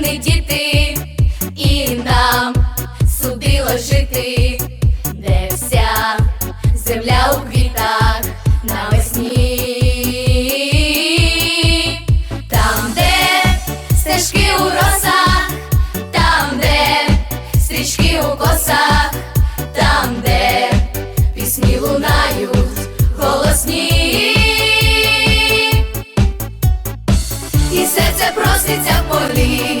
не діти, і нам судило жити, де вся земля у квітах навесні, там, де стежки у росах, там, де стрічки у косах, там, де пісні лунають голосні. І серце проситься в полі.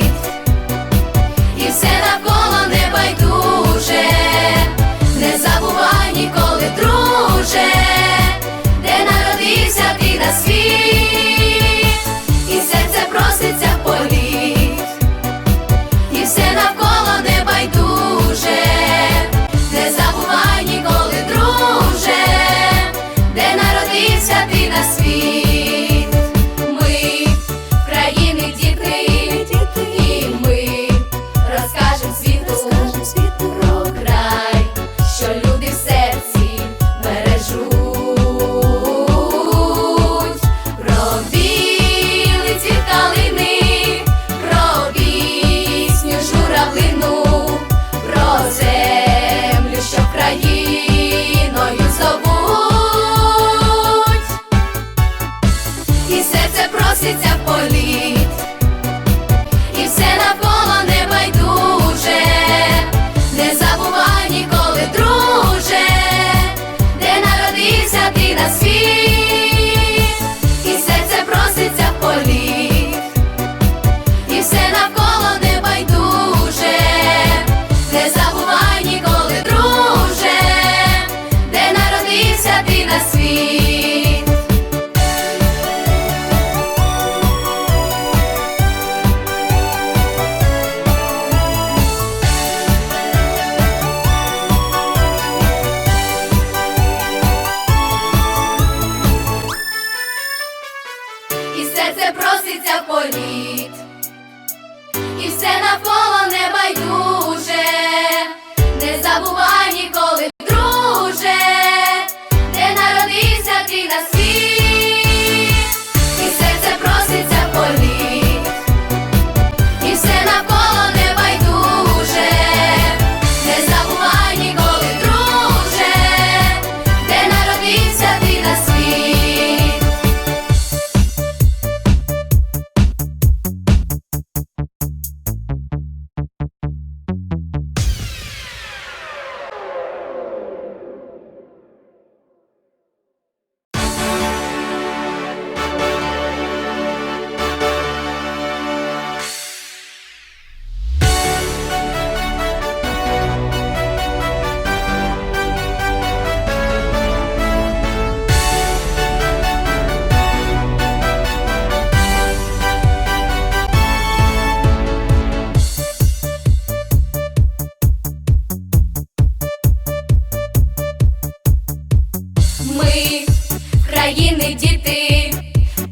діти,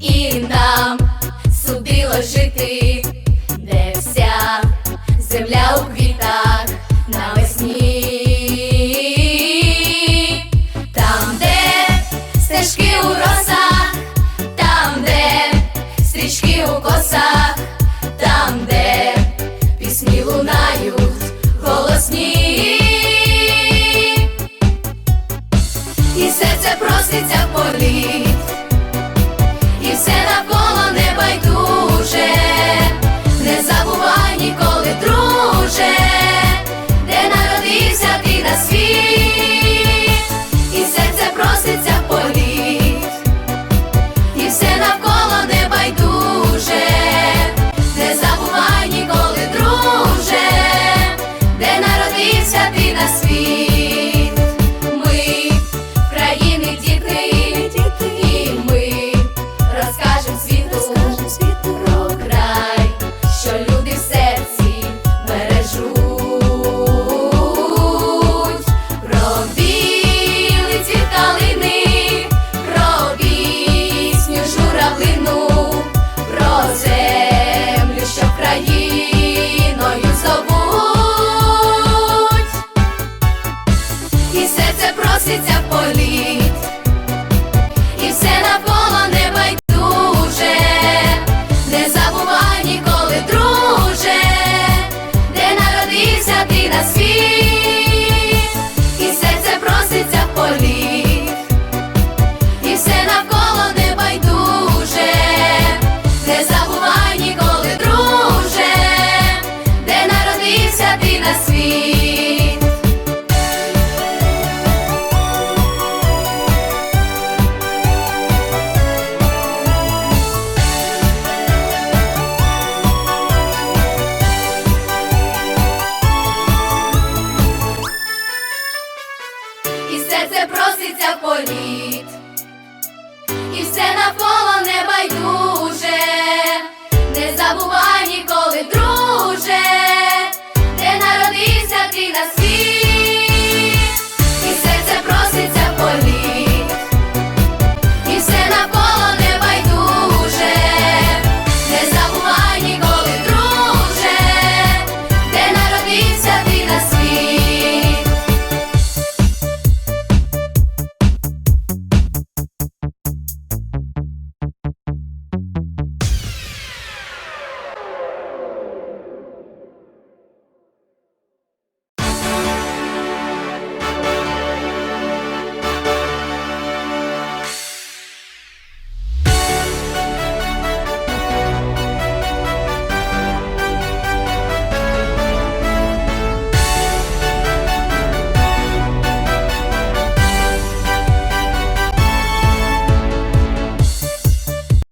і нам судило жити. місяця полі.